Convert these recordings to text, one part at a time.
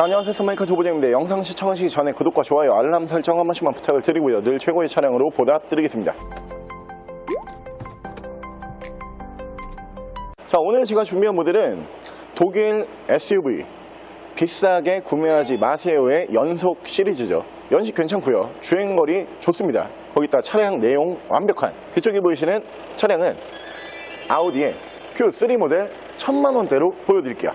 자, 안녕하세요. 선마이카 조보정입니다. 영상 시청하시기 전에 구독과 좋아요, 알람 설정 한 번씩만 부탁을 드리고요. 늘 최고의 차량으로 보답드리겠습니다. 자, 오늘 제가 준비한 모델은 독일 SUV 비싸게 구매하지 마세요의 연속 시리즈죠. 연식 괜찮고요. 주행거리 좋습니다. 거기다 차량 내용 완벽한. 뒤쪽에 보이시는 차량은 아우디의 Q3 모델 1000만 원대로 보여드릴게요.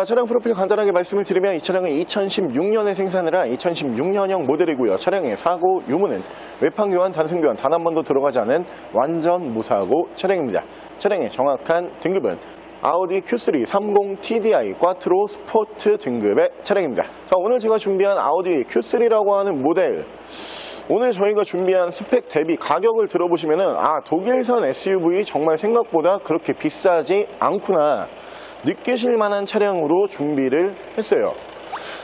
자, 차량 프로필 간단하게 말씀을 드리면 이 차량은 2016년에 생산을 한 2016년형 모델이고요. 차량의 사고 유무는 외판 교환, 단순 교환 단 한 번도 들어가지 않은 완전 무사고 차량입니다. 차량의 정확한 등급은 아우디 Q3 30 TDI 꽈트로 스포트 등급의 차량입니다. 자, 오늘 제가 준비한 아우디 Q3라고 하는 모델 오늘 저희가 준비한 스펙 대비 가격을 들어보시면 은 아 독일산 SUV 정말 생각보다 그렇게 비싸지 않구나 느끼실 만한 차량으로 준비를 했어요.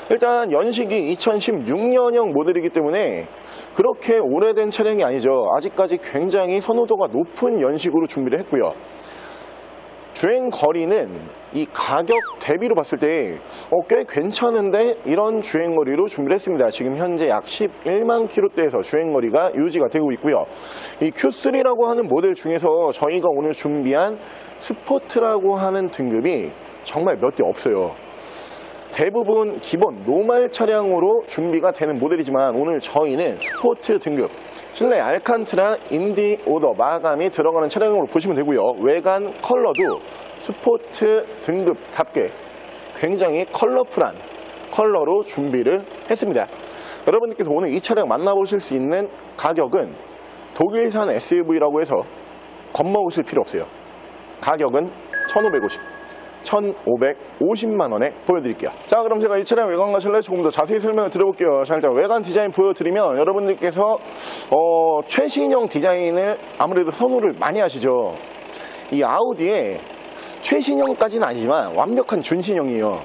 일단 연식이 2016년형 모델이기 때문에 그렇게 오래된 차량이 아니죠. 아직까지 굉장히 선호도가 높은 연식으로 준비를 했고요. 주행 거리는 이 가격 대비로 봤을 때 어, 꽤 괜찮은데 이런 주행 거리로 준비를 했습니다. 지금 현재 약 11만 킬로대에서 주행 거리가 유지가 되고 있고요. 이 Q3라고 하는 모델 중에서 저희가 오늘 준비한 스포트라고 하는 등급이 정말 몇 개 없어요. 대부분 기본 노말 차량으로 준비가 되는 모델이지만 오늘 저희는 스포트 등급 실내 알칸트라 인디 오더 마감이 들어가는 차량으로 보시면 되고요. 외관 컬러도 스포트 등급답게 굉장히 컬러풀한 컬러로 준비를 했습니다. 여러분들께서 오늘 이 차량 만나보실 수 있는 가격은 독일산 SUV라고 해서 겁먹으실 필요 없어요. 가격은 1550 1,550만 원에 보여드릴게요. 자, 그럼 제가 이 차량 외관과 실내 조금 더 자세히 설명을 드려볼게요. 자, 일단 외관 디자인 보여드리면 여러분들께서 어, 최신형 디자인을 아무래도 선호를 많이 하시죠. 이 아우디의 최신형까지는 아니지만 완벽한 준신형이에요.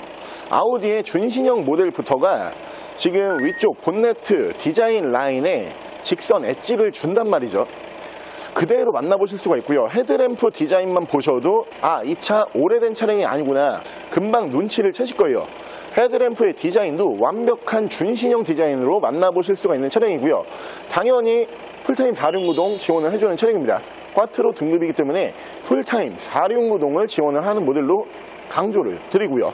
아우디의 준신형 모델부터가 지금 위쪽 본네트 디자인 라인에 직선 엣지를 준단 말이죠. 그대로 만나보실 수가 있고요. 헤드램프 디자인만 보셔도 아, 이 차 오래된 차량이 아니구나. 금방 눈치를 채실 거예요. 헤드램프의 디자인도 완벽한 준신형 디자인으로 만나보실 수가 있는 차량이고요. 당연히 풀타임 4륜구동 지원을 해주는 차량입니다. 꽈트로 등급이기 때문에 풀타임 4륜구동을 지원을 하는 모델로 강조를 드리고요.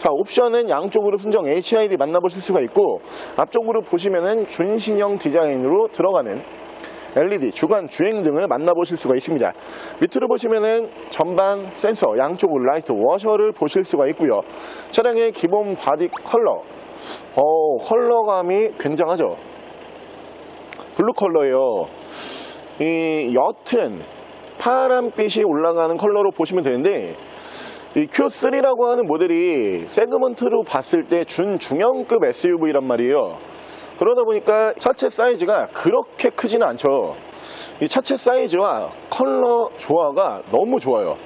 자, 옵션은 양쪽으로 순정 HID 만나보실 수가 있고 앞쪽으로 보시면은 준신형 디자인으로 들어가는 LED 주간 주행 등을 만나보실 수가 있습니다. 밑으로 보시면은 전방 센서, 양쪽으로 라이트 워셔를 보실 수가 있고요. 차량의 기본 바디 컬러, 어, 컬러감이 굉장하죠. 블루 컬러예요. 이 옅은 파란빛이 올라가는 컬러로 보시면 되는데 이 Q3라고 하는 모델이 세그먼트로 봤을 때 준중형급 SUV란 말이에요. 그러다 보니까 차체 사이즈가 그렇게 크지는 않죠. 이 차체 사이즈와 컬러 조화가 너무 좋아요.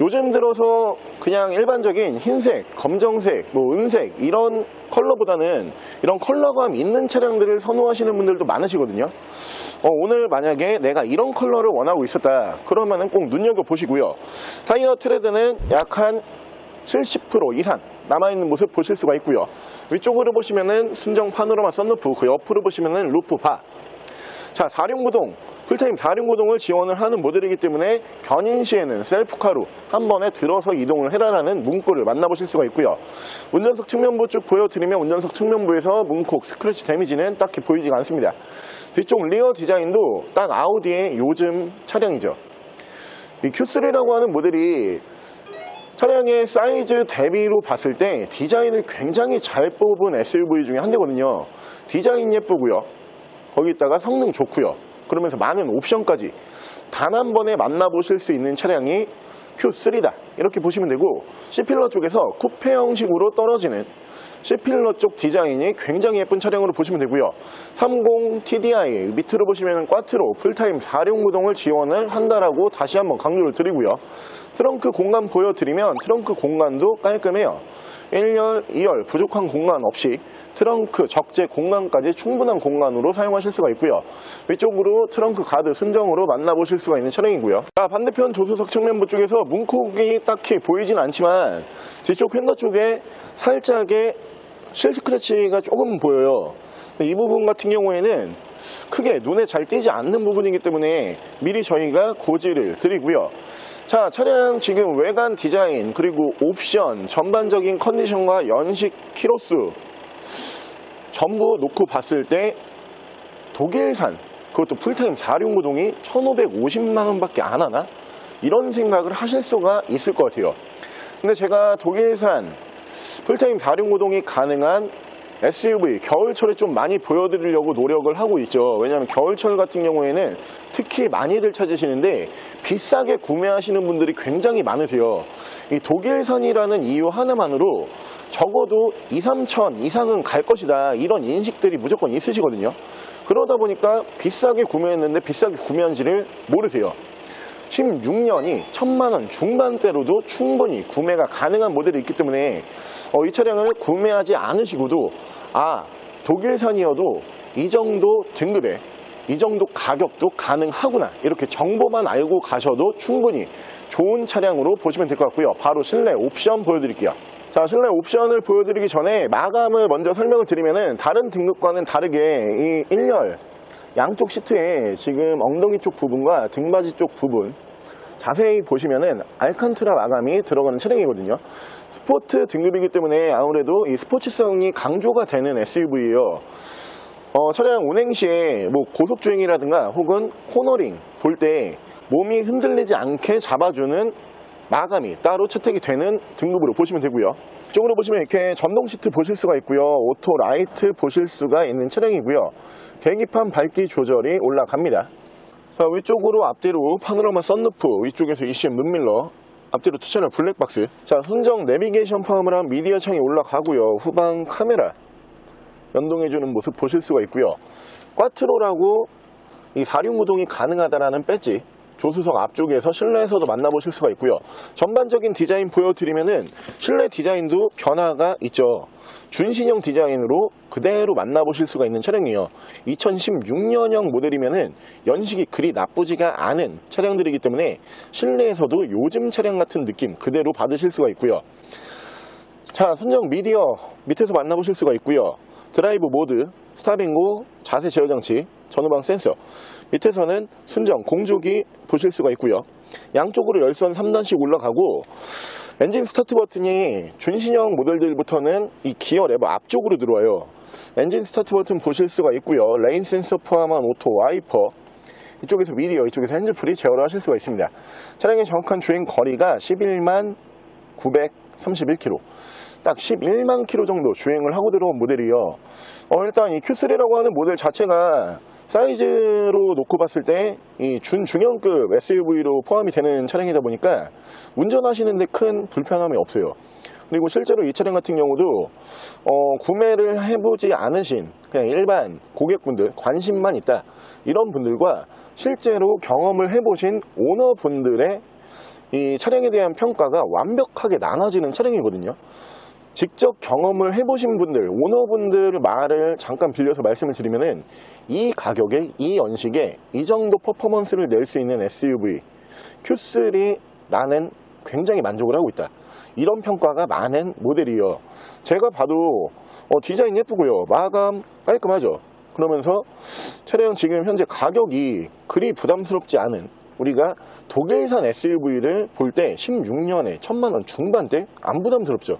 요즘 들어서 그냥 일반적인 흰색, 검정색, 뭐 은색 이런 컬러보다는 이런 컬러감 있는 차량들을 선호하시는 분들도 많으시거든요. 어, 오늘 만약에 내가 이런 컬러를 원하고 있었다 그러면 은 꼭 눈여겨보시고요. 타이어 트레드는 약 한 70% 이상 남아있는 모습 보실 수가 있고요. 위쪽으로 보시면은 순정 파노라마 썬루프, 그 옆으로 보시면은 루프 바. 자, 4륜구동, 풀타임 4륜구동을 지원을 하는 모델이기 때문에 견인 시에는 셀프카로 한 번에 들어서 이동을 해라라는 문구를 만나보실 수가 있고요. 운전석 측면부 쭉 보여드리면 운전석 측면부에서 문콕, 스크래치 데미지는 딱히 보이지가 않습니다. 뒤쪽 리어 디자인도 딱 아우디의 요즘 차량이죠. 이 Q3라고 하는 모델이 차량의 사이즈 대비로 봤을 때 디자인을 굉장히 잘 뽑은 SUV 중에 한 대거든요. 디자인 예쁘고요. 거기다가 성능 좋고요. 그러면서 많은 옵션까지 단 한 번에 만나보실 수 있는 차량이 Q3다. 이렇게 보시면 되고 C필러 쪽에서 쿠페 형식으로 떨어지는 C필러 쪽 디자인이 굉장히 예쁜 차량으로 보시면 되고요. 30 TDI 밑으로 보시면 꽈트로 풀타임 4륜 구동을 지원을 한다라고 다시 한번 강조를 드리고요. 트렁크 공간 보여드리면 트렁크 공간도 깔끔해요. 1열, 2열 부족한 공간 없이 트렁크 적재 공간까지 충분한 공간으로 사용하실 수가 있고요. 위쪽으로 트렁크 가드 순정으로 만나보실 수가 있는 차량이고요. 자, 반대편 조수석 측면부 쪽에서 문콕이 딱히 보이진 않지만 뒤쪽 팬더 쪽에 살짝의 실 스크래치가 조금 보여요. 이 부분 같은 경우에는 크게 눈에 잘 띄지 않는 부분이기 때문에 미리 저희가 고지를 드리고요. 자, 차량 지금 외관 디자인, 그리고 옵션, 전반적인 컨디션과 연식 키로수 전부 놓고 봤을 때 독일산, 그것도 풀타임 4륜구동이 1,550만원 밖에 안 하나? 이런 생각을 하실 수가 있을 것 같아요. 근데 제가 독일산 풀타임 4륜구동이 가능한 SUV 겨울철에 좀 많이 보여드리려고 노력을 하고 있죠. 왜냐하면 겨울철 같은 경우에는 특히 많이들 찾으시는데 비싸게 구매하시는 분들이 굉장히 많으세요. 이 독일산이라는 이유 하나만으로 적어도 2, 3천 이상은 갈 것이다. 이런 인식들이 무조건 있으시거든요. 그러다 보니까 비싸게 구매했는데 비싸게 구매한지를 모르세요. 16년이 천만원 중반대로도 충분히 구매가 가능한 모델이 있기 때문에 어, 이 차량을 구매하지 않으시고도 아 독일산이어도 이 정도 등급에 이 정도 가격도 가능하구나 이렇게 정보만 알고 가셔도 충분히 좋은 차량으로 보시면 될 것 같고요. 바로 실내 옵션 보여드릴게요. 자 실내 옵션을 보여드리기 전에 마감을 먼저 설명을 드리면은 다른 등급과는 다르게 이 1열 양쪽 시트에 지금 엉덩이 쪽 부분과 등받이 쪽 부분 자세히 보시면은 알칸트라 마감이 들어가는 차량이거든요. 스포트 등급이기 때문에 아무래도 이 스포츠성이 강조가 되는 SUV예요. 어, 차량 운행 시에 뭐 고속 주행이라든가 혹은 코너링 볼때 몸이 흔들리지 않게 잡아주는 마감이 따로 채택이 되는 등급으로 보시면 되고요. 이쪽으로 보시면 이렇게 전동 시트 보실 수가 있고요. 오토 라이트 보실 수가 있는 차량이고요. 계기판 밝기 조절이 올라갑니다. 자, 위쪽으로 앞뒤로 파노라마 썬루프, 위쪽에서 ECM 눈밀러, 앞뒤로 투 채널 블랙박스. 자, 순정 내비게이션 한 미디어 창이 올라가고요. 후방 카메라 연동해주는 모습 보실 수가 있고요. 꽈트로라고 이 4륜구동이 가능하다라는 배지 조수석 앞쪽에서 실내에서도 만나보실 수가 있고요. 전반적인 디자인 보여드리면은 실내 디자인도 변화가 있죠. 준신형 디자인으로 그대로 만나보실 수가 있는 차량이에요. 2016년형 모델이면은 연식이 그리 나쁘지가 않은 차량들이기 때문에 실내에서도 요즘 차량 같은 느낌 그대로 받으실 수가 있고요. 자, 순정 미디어 밑에서 만나보실 수가 있고요. 드라이브 모드, 스타빙고, 자세 제어 장치, 전후방 센서. 밑에서는 순정 공조기 보실 수가 있고요. 양쪽으로 열선 3단씩 올라가고 엔진 스타트 버튼이 준신형 모델들부터는 이 기어 레버 앞쪽으로 들어와요. 엔진 스타트 버튼 보실 수가 있고요. 레인 센서 포함한 오토 와이퍼 이쪽에서 미디어, 이쪽에서 핸즈프리 제어를 하실 수가 있습니다. 차량의 정확한 주행 거리가 11만 931km. 딱 11만 킬로 정도 주행을 하고 들어온 모델이요. 어, 일단 이 Q3라고 하는 모델 자체가 사이즈로 놓고 봤을 때 이 준중형급 SUV로 포함이 되는 차량이다 보니까 운전하시는데 큰 불편함이 없어요. 그리고 실제로 이 차량 같은 경우도 어, 구매를 해보지 않으신 그냥 일반 고객분들 관심만 있다 이런 분들과 실제로 경험을 해보신 오너분들의 이 차량에 대한 평가가 완벽하게 나눠지는 차량이거든요. 직접 경험을 해보신 분들, 오너분들 말을 잠깐 빌려서 말씀을 드리면은 이 가격에, 이 연식에 이 정도 퍼포먼스를 낼 수 있는 SUV Q3 나는 굉장히 만족을 하고 있다. 이런 평가가 많은 모델이에요. 제가 봐도 어, 디자인 예쁘고요. 마감 깔끔하죠. 그러면서 차량 지금 현재 가격이 그리 부담스럽지 않은 우리가 독일산 SUV를 볼 때 16년에 천만원 중반대 안 부담스럽죠.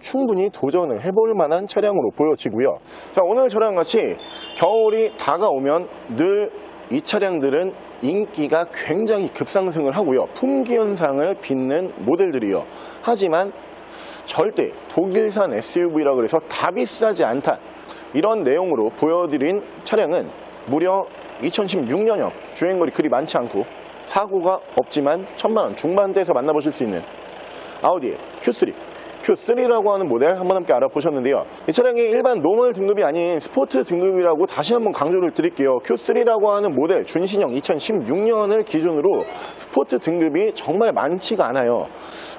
충분히 도전을 해볼 만한 차량으로 보여지고요. 자, 오늘 저랑 같이 겨울이 다가오면 늘 이 차량들은 인기가 굉장히 급상승을 하고요. 품귀 현상을 빚는 모델들이요. 하지만 절대 독일산 SUV라 그래서 다 비싸지 않다. 이런 내용으로 보여드린 차량은 무려 2016년형 주행거리 그리 많지 않고 사고가 없지만 천만원 중반대에서 만나보실 수 있는 아우디 Q3 Q3라고 하는 모델 한번 함께 알아보셨는데요. 이 차량이 일반 노멀 등급이 아닌 스포츠 등급이라고 다시 한번 강조를 드릴게요. Q3라고 하는 모델 준신형 2016년을 기준으로 스포츠 등급이 정말 많지가 않아요.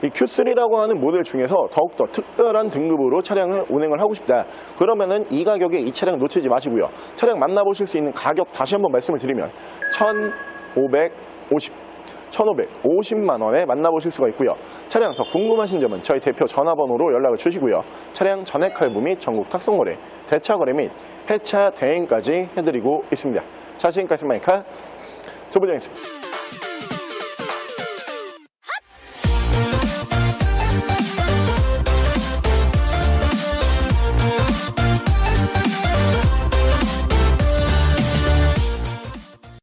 이 Q3라고 하는 모델 중에서 더욱더 특별한 등급으로 차량을 운행을 하고 싶다. 그러면은 이 가격에 이 차량 놓치지 마시고요. 차량 만나보실 수 있는 가격 다시 한번 말씀을 드리면 1,550 1,550만 원에 만나보실 수가 있고요. 차량 더 궁금하신 점은 저희 대표 전화번호로 연락을 주시고요. 차량 전액 할부 및 전국 탁송거래, 대차 거래 및 해차 대행까지 해드리고 있습니다. 자, 지금까지 마이카 조부장이었습니다.